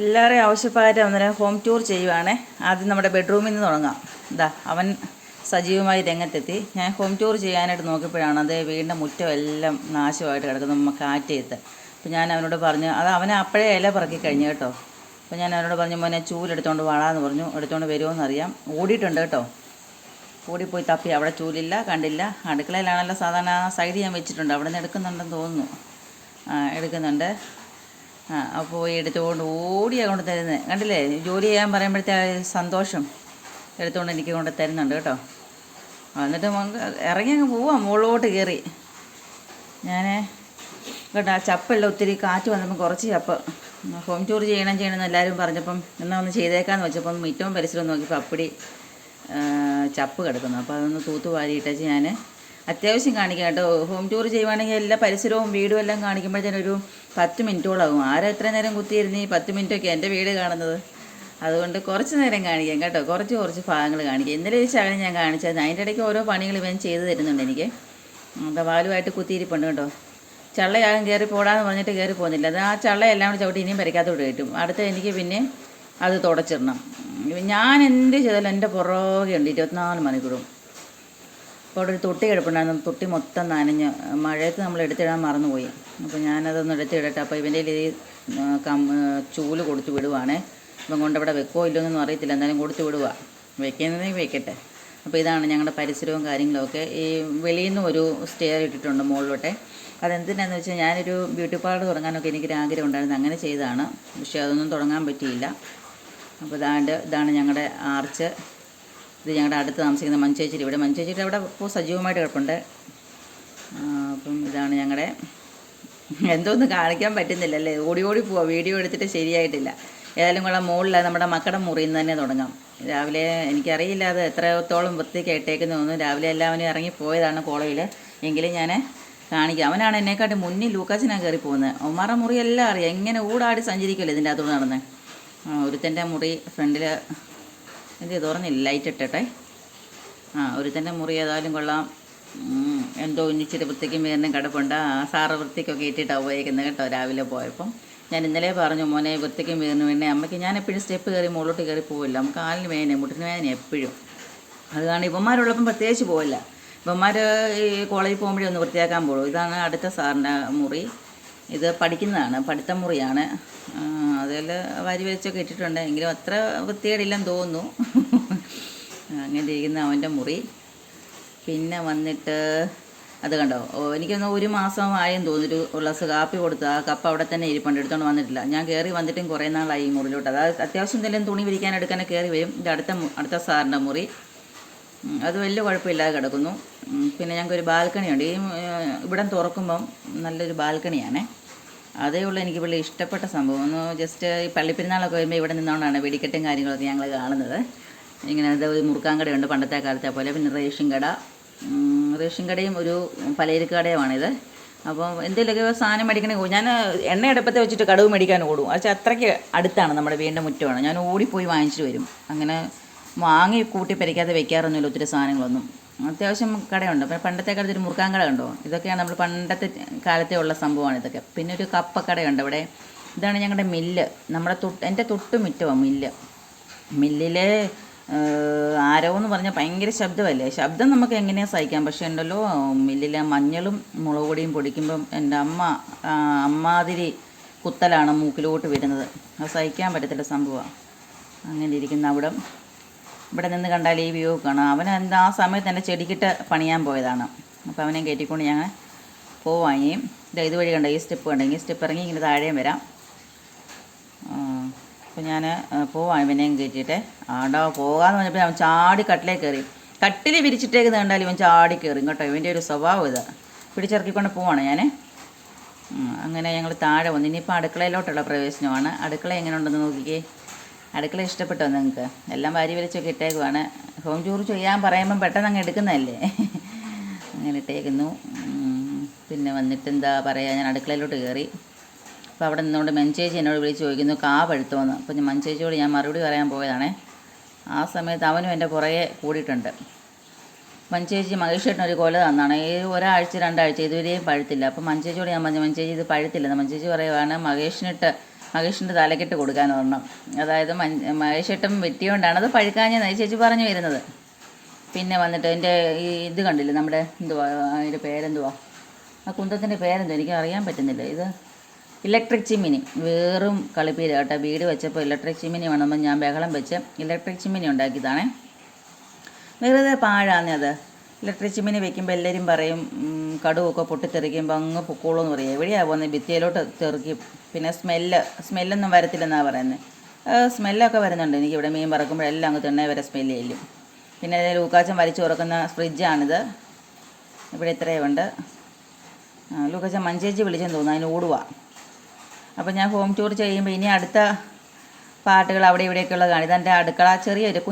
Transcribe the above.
എല്ലാവരെയും ആവശ്യപ്പായിട്ട് അന്നേരം home tour ചെയ്യുവാണേ. ആദ്യം നമ്മുടെ ബെഡ്റൂമിൽ നിന്ന് തുടങ്ങാം. ഇതാ അവൻ സജീവമായി രംഗത്തെത്തി. ഞാൻ ഹോം ടൂർ ചെയ്യാനായിട്ട് നോക്കിയപ്പോഴാണ് അത് വീടിന്റെ മുറ്റം എല്ലാം നാശമായിട്ട് കിടക്കുന്നത് കാറ്റേത്ത് അപ്പോൾ ഞാൻ അവനോട് പറഞ്ഞു അത് അവനെ അപ്പോഴേ ഇല പറക്കി കഴിഞ്ഞു കേട്ടോ. അപ്പോൾ ഞാൻ അവനോട് പറഞ്ഞു മോനെ ചൂലെടുത്തോണ്ട് വാളാന്ന് പറഞ്ഞു. എടുത്തോണ്ട് വരുമോയെന്ന് അറിയാം. ഓടിയിട്ടുണ്ട് കേട്ടോ. ഓടിപ്പോയി തപ്പി. അവിടെ ചൂലില്ല കണ്ടില്ല. അടുക്കളയിലാണല്ലോ സാധാരണ സൈഡ് ഞാൻ വെച്ചിട്ടുണ്ട്. അവിടെ നിന്ന് എടുക്കുന്നുണ്ടെന്ന് തോന്നുന്നു. എടുക്കുന്നുണ്ട്. ആ പോയി എടുത്തുകൊണ്ട് ഓടിയാണ് കൊണ്ട് തരുന്നത് കണ്ടില്ലേ? ജോലി ചെയ്യാൻ പറയുമ്പോഴത്തെ സന്തോഷം എടുത്തുകൊണ്ട് എനിക്ക് കൊണ്ട് തരുന്നുണ്ട് കേട്ടോ. എന്നിട്ട് ഇറങ്ങി അങ്ങ് പോവാം മുകളിലോട്ട് കയറി. ഞാൻ കേട്ടോ ആ ചപ്പെല്ലാം ഒത്തിരി കാറ്റ് വന്നപ്പം കുറച്ച് ചപ്പ്. ഹോം ടൂർ ചെയ്യണം ചെയ്യണമെന്ന് എല്ലാവരും പറഞ്ഞപ്പം എന്നാൽ ഒന്ന് ചെയ്തേക്കാന്ന് വെച്ചപ്പം മിറ്റവും പരിസരവും നോക്കിയപ്പോൾ അപ്പടി ചപ്പ് കിടക്കുന്നു. അപ്പോൾ അതൊന്ന് തൂത്ത് വാരിയിട്ടേച്ച് ഞാൻ അത്യാവശ്യം കാണിക്കാം കേട്ടോ. ഹോം ടൂർ ചെയ്യുവാണെങ്കിൽ എല്ലാ പരിസരവും വീടും എല്ലാം കാണിക്കുമ്പോഴത്തേനൊരു പത്ത് മിനിറ്റോളാകും. ആരാ എത്ര നേരം കുത്തിയിരുന്ന്? ഈ പത്ത് മിനിറ്റൊക്കെ എന്റെ വീട് കാണുന്നത്. അതുകൊണ്ട് കുറച്ച് നേരം കാണിക്കാം കേട്ടോ. കുറച്ച് കുറച്ച് ഭാഗങ്ങൾ കാണിക്കാം. ഇന്നലെ ഒരു ശകലം ഞാൻ കാണിച്ചത് അതിന്റെ ഇടയ്ക്ക് ഓരോ പണികൾ ഇവൻ ചെയ്തു തരുന്നുണ്ട് എനിക്ക്. വാലുമായിട്ട് കുത്തിയിരിപ്പുണ്ട് കേട്ടോ. ചള്ളയാകും കയറി പോടാന്ന് പറഞ്ഞിട്ട് കയറി പോകുന്നില്ല. അത് ആ ചള്ളയെല്ലാം കൂടി ചവിട്ടി ഇനിയും പരിക്കാത്തോട്ട് കയറ്റും. അടുത്ത എനിക്ക് പിന്നെ അത് തുടച്ചിടണം. ഞാൻ എന്ത് ചെയ്താലും എന്റെ പുറകെ ഉണ്ട്. ഇരുപത്തിനാല് മണിക്കൂറും. അവിടെ ഒരു തൊട്ടി കിടപ്പുണ്ടായിരുന്നു. തൊട്ടി മൊത്തം നനഞ്ഞ്. മഴയത്ത് നമ്മൾ എടുത്തിടാൻ മറന്നുപോയി. അപ്പോൾ ഞാനതൊന്ന് എടുത്തിടട്ടെ. അപ്പോൾ ഇവന്റെ ഈ ചൂൽ കൊടുത്ത് വിടുവാണേ. ഇപ്പം കൊണ്ടവിടെ വെക്കോ ഇല്ലോ എന്നൊന്നും അറിയത്തില്ല. എന്തായാലും കൊടുത്ത് വിടുക വെക്കുന്നതെങ്കിൽ വെക്കട്ടെ. അപ്പോൾ ഇതാണ് ഞങ്ങളുടെ പരിസരവും കാര്യങ്ങളൊക്കെ ഈ വെളിയിൽ നിന്ന് ഒരു സ്റ്റെയർ ഇട്ടിട്ടുണ്ട് മുകളിലോട്ടെ അതെന്തിനാന്ന് വെച്ചാൽ ഞാനൊരു ബ്യൂട്ടി പാർലർ തുടങ്ങാനൊക്കെ എനിക്കൊരു ആഗ്രഹം ഉണ്ടായിരുന്നു. അങ്ങനെ ചെയ്തതാണ്. പക്ഷേ അതൊന്നും തുടങ്ങാൻ പറ്റിയില്ല. അപ്പോൾ ഇതാണ്ട് ഇതാണ് ഞങ്ങളുടെ ആർച്ച് ഇത് ഞങ്ങളുടെ അടുത്ത് താമസിക്കുന്ന മഞ്ചേശ്വരി ഇവിടെ മഞ്ചേശ്വരി അവിടെ ഇപ്പോൾ സജീവമായിട്ട് കിടപ്പുണ്ട്. അപ്പം ഇതാണ് ഞങ്ങളുടെ എന്തോന്ന് കാണിക്കാൻ പറ്റുന്നില്ല അല്ലേ ഓടി ഓടി പോവാം. വീഡിയോ എടുത്തിട്ട് ശരിയായിട്ടില്ല. ഏതായാലും കൊള്ളാം. മുകളിൽ നമ്മുടെ മക്കളുടെ മുറിയിൽ നിന്ന് തന്നെ തുടങ്ങാം. രാവിലെ എനിക്കറിയില്ല അത് എത്രത്തോളം വൃത്തിക്ക് ഇട്ടേക്കുന്നു തോന്നുന്നു. രാവിലെ എല്ലാവരും ഇറങ്ങി പോയതാണ് കോളേജിൽ എങ്കിലും ഞാൻ കാണിക്കാം. അവനാണ് എന്നെക്കാട്ടി മുന്നിൽ ലൂക്കാസിനാണ് കയറി പോകുന്നത് ഒമാറ മുറിയെല്ലാം അറിയാം. എങ്ങനെ ഊടാടി സഞ്ചരിക്കുമല്ലോ ഇതിന്റെ അകത്തോട് നടന്ന്? ഒരുത്തന്റെ മുറി ഫ്രണ്ടിൽ എന്ത് തുറന്നില്ല ലൈറ്റ് ഇട്ടട്ടെ. ആ ഒരുത്തന്റെ മുറി ഏതായാലും കൊള്ളാം. എന്തോ ഒന്നിച്ചിട്ട് വൃത്തിക്കും വേറിനും കിടപ്പുണ്ട്. ആ സാറ് വൃത്തിക്കൊക്കെ ഇട്ടിട്ടാണ് ഉപയോഗിക്കുന്നത് കേട്ടോ രാവിലെ പോയപ്പം. ഞാൻ ഇന്നലെ പറഞ്ഞു മോനെ വൃത്തിക്കും വേറിനും വേണേ അമ്മയ്ക്ക് ഞാൻ എപ്പോഴും സ്റ്റെപ്പ് കയറി മുകളിലോട്ട് കയറി പോവില്ല. നമുക്ക് കാലിന് വേദന മുട്ടിന് വേദന എപ്പോഴും. അത് കാരണം ഇവന്മാരുള്ളപ്പം പ്രത്യേകിച്ച് പോവില്ല. ഇവന്മാർ ഈ കോളേജിൽ പോകുമ്പോഴേ ഒന്ന് വൃത്തിയാക്കാൻ പോകുള്ളൂ ഇതാണ് അടുത്ത സാറിന്റെ മുറി. ഇത് പഠിക്കുന്നതാണ് പഠിത്തം മുറിയാണ്. അതിൽ വാരി വലിച്ചൊക്കെ ഇട്ടിട്ടുണ്ട്. എങ്കിലും അത്ര വൃത്തികേടില്ലെന്ന് തോന്നുന്നു. അങ്ങനെ ഇരിക്കുന്ന അവന്റെ മുറി. പിന്നെ വന്നിട്ട് അത് കണ്ടോ? എനിക്കൊന്ന് ഒരു മാസം ആയെന്ന് തോന്നുന്നു ഉള്ള കാപ്പി കൊടുത്ത് ആ കപ്പ് അവിടെ തന്നെ ഇരിപ്പുണ്ട്. എടുത്തോണ്ട് വന്നിട്ടില്ല. ഞാൻ കയറി വന്നിട്ടും കുറേ നാളായി ഈ മുറിയിലോട്ട്. അതായത് അത്യാവശ്യം എന്തെങ്കിലും തുണി വിരിക്കാൻ എടുക്കാനൊക്കെ കയറി വരും. ഇത് അടുത്ത അടുത്ത സാറിന്റെ മുറി. അത് വലിയ കുഴപ്പമില്ലാതെ കിടക്കുന്നു. പിന്നെ ഞങ്ങൾക്ക് ഒരു ബാൽക്കണിയുണ്ട്. ഈ ഇവിടം തുറക്കുമ്പം നല്ലൊരു ബാൽക്കണിയാണേ. അതേ ഉള്ളൂ എനിക്ക് പുള്ളി ഇഷ്ടപ്പെട്ട സംഭവം. ഒന്ന് ജസ്റ്റ് ഈ പള്ളിപ്പെരുന്നാളൊക്കെ വരുമ്പോൾ ഇവിടെ നിന്നുകൊണ്ടാണ് വെടിക്കെട്ടും കാര്യങ്ങളൊക്കെ ഞങ്ങൾ കാണുന്നത്. ഇങ്ങനെ അത് ഒരു മുറുക്കാൻ കടയുണ്ട് പണ്ടത്തെ കാലത്തെ പോലെ. പിന്നെ റേഷൻ കട. റേഷൻ കടയും ഒരു പലചരക്ക് കടയുമാണിത്. അപ്പോൾ എന്തെങ്കിലുമൊക്കെ സാധനം മേടിക്കണേ ഞാൻ എണ്ണ അടുപ്പത്തെ വെച്ചിട്ട് കടവ് മേടിക്കാൻ ഓടും. അത് അത്രയ്ക്ക് അടുത്താണ് നമ്മുടെ വീടിന്റെ മുറ്റമാണ്. ഞാൻ ഓടിപ്പോയി വാങ്ങിച്ചിട്ട് വരും. അങ്ങനെ വാങ്ങി കൂട്ടി പരിക്കാതെ വെക്കാറൊന്നുമില്ല ഒത്തിരി സാധനങ്ങളൊന്നും. അത്യാവശ്യം കടയുണ്ട്. അപ്പം പണ്ടത്തെ കാലത്ത് ഒരു മുറുക്കാൻ കട ഉണ്ടോ ഇതൊക്കെയാണ് നമ്മൾ പണ്ടത്തെ കാലത്തെ ഉള്ള സംഭവമാണ് ഇതൊക്കെ. പിന്നെ ഒരു കപ്പക്കടയുണ്ട് ഇവിടെ ഇതാണ് ഞങ്ങളുടെ മില്ല്. നമ്മുടെ തൊട്ട് എന്റെ തൊട്ട് മുറ്റമാണ് മില്ല്. മില്ലിലെ ഏഹ്, ആരോ എന്ന് പറഞ്ഞാൽ ഭയങ്കര ശബ്ദമല്ലേ? ശബ്ദം നമുക്ക് എങ്ങനെയാണ് സഹിക്കാം? പക്ഷേ ഉണ്ടല്ലോ മില്ലിലെ മഞ്ഞളും മുളക് പൊടിയും പൊടിക്കുമ്പം എന്റെ അമ്മ അമ്മാതിരി കുത്തലാണ് മൂക്കിലോട്ട് വരുന്നത്. അത് സഹിക്കാൻ പറ്റത്തില്ല സംഭവമാണ് അങ്ങനെ ഇരിക്കുന്ന അവിടെ. ഇവിടെ നിന്ന് കണ്ടാൽ ഈ വ്യൂ കാണാം. അവൻ എന്താ ആ സമയത്ത് എന്റെ ചെടിക്കിട്ട് പണിയാൻ പോയതാണ്. അപ്പോൾ അവനെ കയറ്റിക്കൊണ്ട് ഞങ്ങൾ പോവാങ്ങി ഇതാ ഇതുവഴി കണ്ട ഈ സ്റ്റെപ്പ് കണ്ടെങ്കിൽ സ്റ്റെപ്പ് ഇറങ്ങി ഇങ്ങനെ താഴെയും വരാം. അപ്പോൾ ഞാൻ പോവാം ഇവനെയും കയറ്റിയിട്ട്. ആടാ പോകാമെന്ന് പറഞ്ഞപ്പോൾ അവൻ ചാടി കട്ടിലേ കയറി കട്ടിൽ വിരിച്ചിട്ടേക്ക് കണ്ടാൽ ഇവൻ ചാടി കയറും കേട്ടോ. ഇവന്റെ ഒരു സ്വഭാവം ഇത്. പിടിച്ചിറക്കിക്കൊണ്ട് പോവാണ് ഞാൻ അങ്ങനെ ഞങ്ങൾ താഴെ വന്നു. ഇനിയിപ്പോൾ അടുക്കളയിലോട്ടുള്ള പ്രവേശനമാണ്. അടുക്കള എങ്ങനെ ഉണ്ടെന്ന് നോക്കിക്കേ. അടുക്കള ഇഷ്ടപ്പെട്ടോ നിങ്ങൾക്ക്? എല്ലാം വാരി വലിച്ചൊക്കെ ഇട്ടേക്കുവാണ്. ഹോം ടൂർ ചെയ്യാൻ പറയുമ്പം പെട്ടെന്ന് അങ്ങ് എടുക്കുന്നതല്ലേ? അങ്ങനെ ഇട്ടേക്കുന്നു. പിന്നെ വന്നിട്ട് എന്താ പറയുക ഞാൻ അടുക്കളയിലോട്ട് കയറി. അപ്പോൾ അവിടെ നിന്നുകൊണ്ട് മഞ്ചേച്ചി എന്നോട് വിളിച്ച് ചോദിക്കുന്നു കാ പഴുത്തോന്ന്. അപ്പോൾ ഞാൻ മഞ്ചേച്ചിയോട് ഞാൻ മറുപടി പറയാൻ പോയതാണേ. ആ സമയത്ത് അവനും എന്റെ പുറകെ കൂടിയിട്ടുണ്ട്. മഞ്ചേച്ചി മഹേഷേട്ടൻ ഒരു കൊല തന്നാണ്. ഈ ഒരാഴ്ച രണ്ടാഴ്ച ഇതുവരെയും പഴുത്തില്ല. അപ്പോൾ മഞ്ചേച്ചിയോട് ഞാൻ പറഞ്ഞു മഞ്ചേച്ചി ഇത് പഴുത്തില്ല മഞ്ചേച്ചി പറയുവാണ് മഹേഷിനിട്ട് മഹേഷിന്റെ തലക്കെട്ട് കൊടുക്കാൻ ഒരെണ്ണം. അതായത് മഹേഷേട്ടൻ വെട്ടിയോണ്ടാണ് അത് പഴുക്കാഞ്ഞ ചേച്ചി പറഞ്ഞു വരുന്നത്. പിന്നെ വന്നിട്ട് എന്റെ ഈ ഇത് കണ്ടില്ലേ നമ്മുടെ എന്തുവാ അതിന്റെ പേരെന്തുവാ? ആ കുന്തത്തിന്റെ പേരെന്തോ എനിക്ക് അറിയാൻ പറ്റുന്നില്ല. ഇത് ഇലക്ട്രിക് ചിമ്മിനി. വേറും കളിപ്പീര് കേട്ടോ. വീട് വെച്ചപ്പോൾ ഇലക്ട്രിക് ചിമ്മിനി വേണമെന്ന് ഞാൻ ബഹളം വെച്ച് ഇലക്ട്രിക് ചിമ്മിനി ഉണ്ടാക്കിയതാണേ. വെറുതെ പാഴാന്നേ അത്. ഇലക്ട്രിക് ചിമ്മിനി വെക്കുമ്പോൾ എല്ലാവരും പറയും കടുവൊക്കെ പൊട്ടിത്തെറിക്കുമ്പോൾ അങ്ങ് പൊക്കോളൂ എന്ന് പറയും. എവിടെയാണ് പോകുന്നത് ഭിത്തിയിലോട്ട് തെറിക്കും. പിന്നെ സ്മെല്ല് സ്മെല്ലൊന്നും വരത്തില്ലെന്നാണ് പറയുന്നത് സ്മെല്ലൊക്കെ വരുന്നുണ്ട്. എനിക്ക് ഇവിടെ മീൻ പറക്കുമ്പോഴെല്ലാം അങ്ങ് തിണ്ണേ വരെ സ്മെല്ല് ചെല്ലും പിന്നെ ഇത് ലൂക്കാച്ചൻ വലിച്ചു തുറക്കുന്ന ഫ്രിഡ്ജാണിത്. ഇവിടെ ഇത്രയും ഉണ്ട്. ആ, ലൂക്കാച്ചൻ മഞ്ചേച്ചി വിളിച്ചെന്ന് തോന്നുന്നു. അതിന് ഓടുക അപ്പോൾ ഞാൻ ഹോം ടൂർ ചെയ്യുമ്പോൾ ഇനി അടുത്ത പാട്ടുകൾ അവിടെ ഇവിടെയൊക്കെയുള്ള കാണും ഇതെന്റെ അടുക്കള ചെറിയൊരു കുഞ്ഞ്